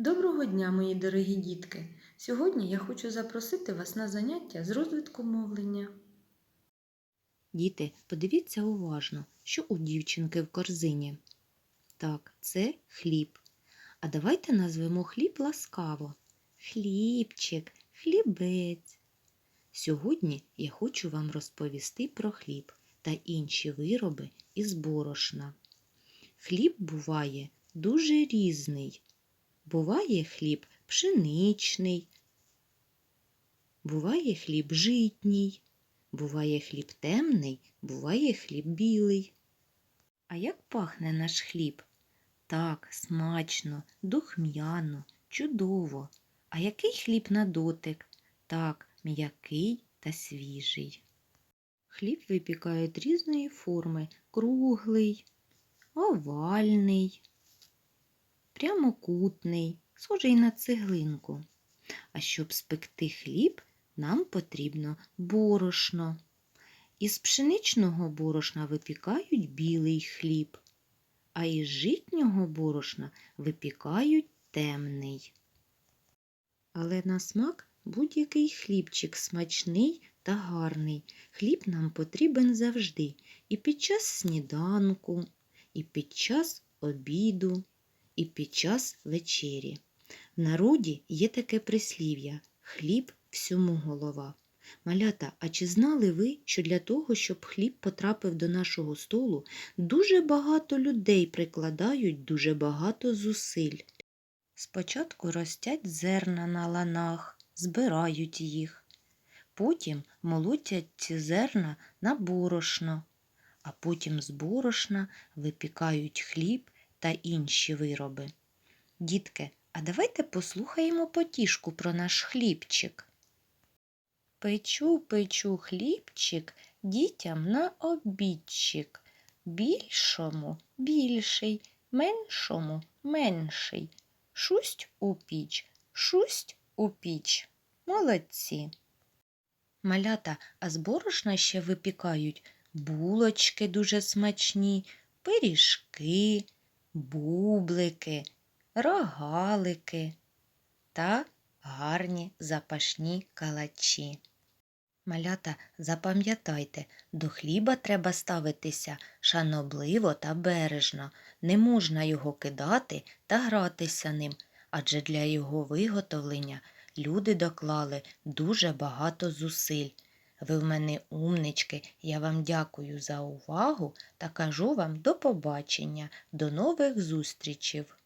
Доброго дня, мої дорогі дітки! Сьогодні я хочу запросити вас на заняття з розвитку мовлення. Діти, подивіться уважно, що у дівчинки в корзині. Так, це хліб. А давайте назвемо хліб ласкаво. Хлібчик, хлібець. Сьогодні я хочу вам розповісти про хліб та інші вироби із борошна. Хліб буває дуже різний. Буває хліб пшеничний, буває хліб житній, буває хліб темний, буває хліб білий. А як пахне наш хліб? Так, смачно, духмяно, чудово. А який хліб на дотик? Так, м'який та свіжий. Хліб випікають різної форми круглий, овальний, прямокутний, схожий на цеглинку. А щоб спекти хліб, нам потрібно борошно. Із пшеничного борошна випікають білий хліб, а із житнього борошна випікають темний. Але на смак будь-який хлібчик смачний та гарний. Хліб нам потрібен завжди і під час сніданку, і під час обіду, і під час вечері. В народі є таке прислів'я хліб всьому голова. Малята, а чи знали ви, що для того, щоб хліб потрапив до нашого столу, дуже багато людей прикладають дуже багато зусиль. Спочатку ростять зерна на ланах, збирають їх. Потім молотять ці зерна на борошно, а потім з борошна випікають хліб та інші вироби. Дітки, а давайте послухаємо потішку про наш хлібчик. Печу, печу хлібчик дітям на обідчик. Більшому більший, меншому менший. Шусть у піч, шусть у піч. Молодці. Малята, а з борошна ще випікають булочки дуже смачні, пиріжки, бублики, рогалики та гарні запашні калачі. Малята, запам'ятайте, до хліба треба ставитися шанобливо та бережно. Не можна його кидати та гратися ним, адже для його виготовлення люди доклали дуже багато зусиль. Ви в мене умнички, я вам дякую за увагу та кажу вам до побачення, до нових зустрічів.